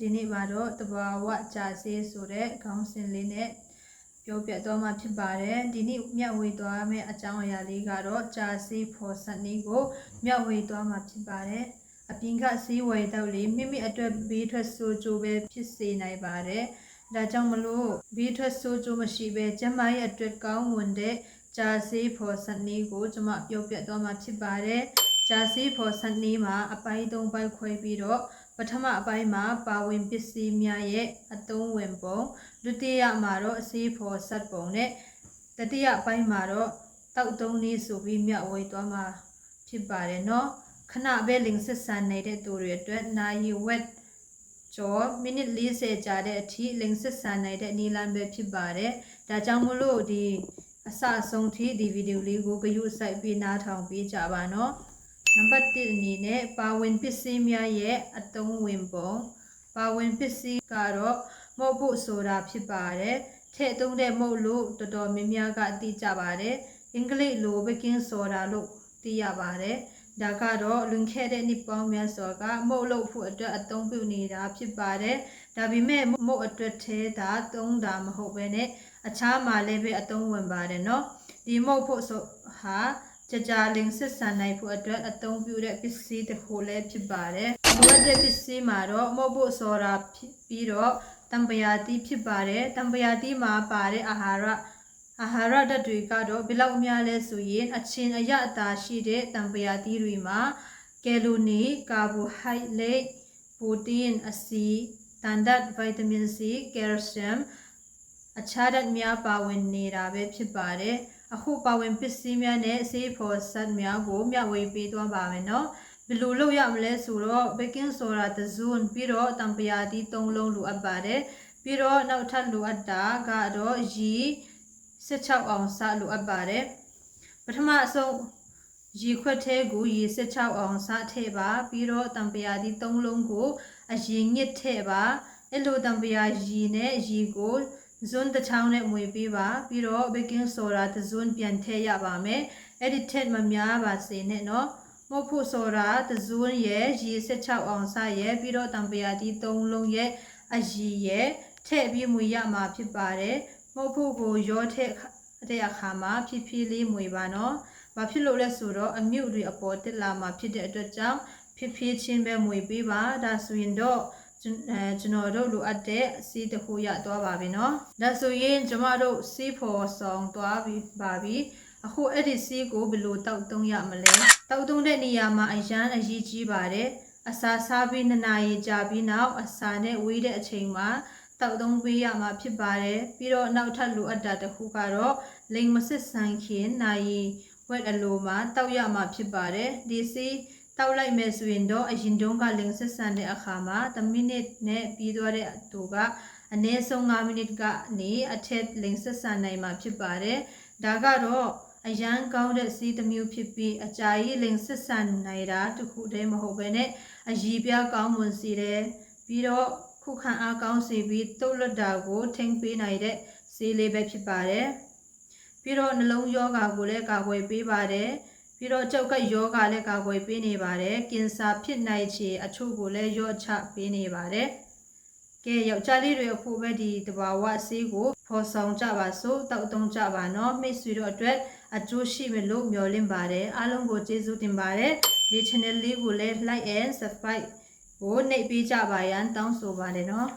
ဒီနေ့မှာတော့တဘာဝကြာစေးဆိုတဲ့ခေါင်းစဉ်လေးနဲ့ပြောပြတော့မှာဖြစ်ပါတယ်ဒီနေ့မျက်ဝေသွားမယ့်အကြောင်းအရာလေးကတော့ကြာစေးဖော်စနည်းကိုမျက်ဝေသွားမှာဖြစ်ပါတယ်အပြင်ကစေးဝယ်တော့လေမိမိအတွက်ဘေးထွက်ဆိုးကျိုးပဲဖြစ်စေနိုင်ပါတယ်ဒါကြောင့်မလို့ဘေးထွက်ဆိုးကျိုးမရှိပဲကျန်းမာရေးအတွက်ကောင်းမွန်တဲ့ကြာစေးဖော်စနည်းကိုကျွန်မပြောပြတော့မှာဖြစ်ပါတယ်ကြာစေးဖော်စနည်းမှာအပိုင်း၃ပိုင်းခွဲပြီးတော့ ပထမအပိုင်းမှာပါဝင်ပစ္စည်းများရဲ့အသုံးဝင်ပုံဒုတိယမှာတော့အစည်းဖော်ဆက်ပုံနဲ့တတိယအပိုင်းမှာတော့တောက်သုံးနည်းဆိုပြီးမျှဝေသွားမှာဖြစ်ပါတယ်နော်ခဏပဲလင်စစ်ဆန်နေတဲ့သူတွေအတွက်နိုင်ဝက်ကျော်မိနစ်40ကြာတဲ့အထိလင်စစ်ဆန်နိုင်တဲ့နည်းလမ်းပဲဖြစ်ပါတယ်ဒါကြောင့်မလို့ဒီအစအဆုံးထိဒီဗီဒီယိုလေးကိုဂရုစိုက်ပြီးနားထောင်ပေးကြပါနော် နံပါတ်1အနေနဲ့ပါဝင်ပစ္စည်းများရဲ့အသုံးဝင်ပုံပါဝင်ပစ္စည်းကတော့မဟုတ်ဖို့ဆိုတာဖြစ်ပါတယ်ထည့်သုံးတဲ့မဟုတ်လို့တော်တော်များများကအသိကြပါတယ်အင်္ဂလိပ်လို baking soda လို့သိရပါတယ်ဒါကတော့လွန်ခဲ့တဲ့နှစ်ပေါင်းများစွာကမုတ်လုပ်ဖို့အတွက်အသုံးပြုနေတာဖြစ်ပါတယ်။ဒါပေမဲ့မုတ်အတွက်သေးတာသုံးတာမဟုတ်ပဲနဲ့အခြားမှာလည်းပဲအသုံးဝင်ပါတယ်နော်။ဒီမုတ်ဖို့ဆိုဟာ ကြကြလင်းစစ်ဆန်နိုင်ဖို့အတွက်အသုံးပြုတဲ့ပစ္စည်းတစ်ခုလည်းဖြစ်ပါတယ်။လိုအပ်တဲ့ပစ္စည်းမှာတော့မဟုတ်ဖို့ဆိုတာဖြစ်ပြီးတော့တံပယာတိဖြစ်ပါတယ်။တံပယာတိမှာပါတဲ့အာဟာရအာဟာရဓာတ်တွေကတော့ဘယ်လောက်များလဲဆိုရင်အချင်းအရအတာရှိတဲ့တံပယာတိတွေမှာကယ်လိုနီကာဘိုဟိုက်ဒရိတ်ပရိုတင်းအဆီတန်ဒတ်ဗိုက်တာမင်စီကယ်လ်ဆီယမ်အခြားဓာတ်များပါဝင်နေတာပဲဖြစ်ပါတယ်။ အခုပါဝင်ပစ္စည်းများနဲ့ဆေးဖော်စက်များကိုမျှဝေပေးသွားပါမယ်နော်ဘယ်လိုလုပ်ရမလဲဆိုတော့ baking soda တစ်စုံပြီးတော့တံပယာတီ၃လုံးလိုအပ်ပါတယ်ပြီးတော့နောက်ထပ်လိုအပ်တာကတော့ရီ16အောင်စလိုအပ်ပါတယ်ပထမအဆုံးရီခွက်သေးကိုရီ16အောင်စထည့်ပါပြီးတော့တံပယာတီ၃လုံးကိုအရင်ညစ်ထည့်ပါအဲ့လိုတံပယာရီနဲ့ရီကို ဇွန်တစ်ချောင်းနဲ့မွေပေးပါပြီးတော့ baking soda တစ်ဇွန်ပြန်ထည့်ရပါမယ်အဲ့ဒီထက်မများပါစေနဲ့နော်မဟုတ်ဖို့ဆိုတာတဇွန်းရဲ့ရေ16အောင်စရဲ့ပြီးတော့တံပရာတီ3လုံးရဲ့အရည်ရဲ့ထည့်ပြီးမွေရမှာဖြစ်ပါတယ်မဟုတ်ဖို့ကိုရောထည့်တဲ့အခါမှာဖြည်းဖြည်းလေးမွေပါနော်။ဘာဖြစ်လို့လဲဆိုတော့အမြုပ်တွေအပေါ်တက်လာမှာဖြစ်တဲ့အတွက်ကြောင့်ဖြည်းဖြည်းချင်းပဲမွေပေးပါ။ဒါဆိုရင်တော့ ကျွန်တော်တို့လိုအပ်တဲ့စီးတစ်ခုရသွားပါပြီနော်ဒါဆိုရင်ကျွန်မတို့စီးဖို့ဆောင်သွားပြီပါပြီအခုအဲ့ဒီစီးကိုဘယ်လိုတောက်သုံးရမလဲတောက်သုံးတဲ့နေရာမှာအရန်အရေးကြီးပါတယ်အစာစားပြီးနှစ်နာရီကြာပြီးနောက်အစာနဲ့ဝေးတဲ့အချိန်မှာတောက်သုံးပေးရမှာဖြစ်ပါတယ်ပြီးတော့နောက်ထပ်လိုအပ်တာတစ်ခုကတော့လိမ်မစစ်ဆန်ခင်နိုင်ဝက်အလိုမှာတောက်ရမှာဖြစ်ပါတယ်ဒီစီး တောက်လိုက်မယ်ဆိုရင်တော့အရင်တုန်းကလင်းဆက်ဆန်တဲ့အခါမှာ10မိနစ်နဲ့ပြီးသွားတဲ့သူကအနည်းဆုံး5မိနစ်ကနေအထက်လင်းဆက်ဆန်နိုင်မှာဖြစ်ပါတယ်ဒါကတော့အရန်ကောင်းတဲ့စီးတစ်မျိုးဖြစ်ပြီးအကြာကြီးလင်းဆက်ဆန်နိုင်တာတခုတည်းမဟုတ်ဘဲနဲ့အရည်ပြကောင်းမွန်စေတယ်ပြီးတော့ခုခံအားကောင်းစေပြီးတုတ်လွတ်တာကိုထိမ့်ပေးနိုင်တဲ့စီးလေးပဲဖြစ်ပါတယ်ပြီးတော့နှလုံးယောဂါကိုလည်းကာကွယ်ပေးပါတယ် ပြီးတော့ကြောက်ကယောဂလည်းကာကွယ်ပေးနေပါတယ်ကင်ဆာဖြစ်နိုင်ခြေအချို့ကိုလည်းရော့ချပေးနေပါတယ်ကဲယောက်ျားလေးတွေအခုပဲဒီတဘာဝဆေးကိုဖော်ဆောင်ကြပါစို့တောက်တုံးကြပါနော်မိတ်ဆွေတို့အတွက်အကျိုးရှိမယ်လို့မျှော်လင့်ပါတယ်အားလုံးကိုကျေးဇူးတင်ပါတယ်ဒီ channel လေးကိုလည်း like and subscribe ကိုနှိပ်ပေးကြပါရန်တောင်းဆိုပါတယ်နော်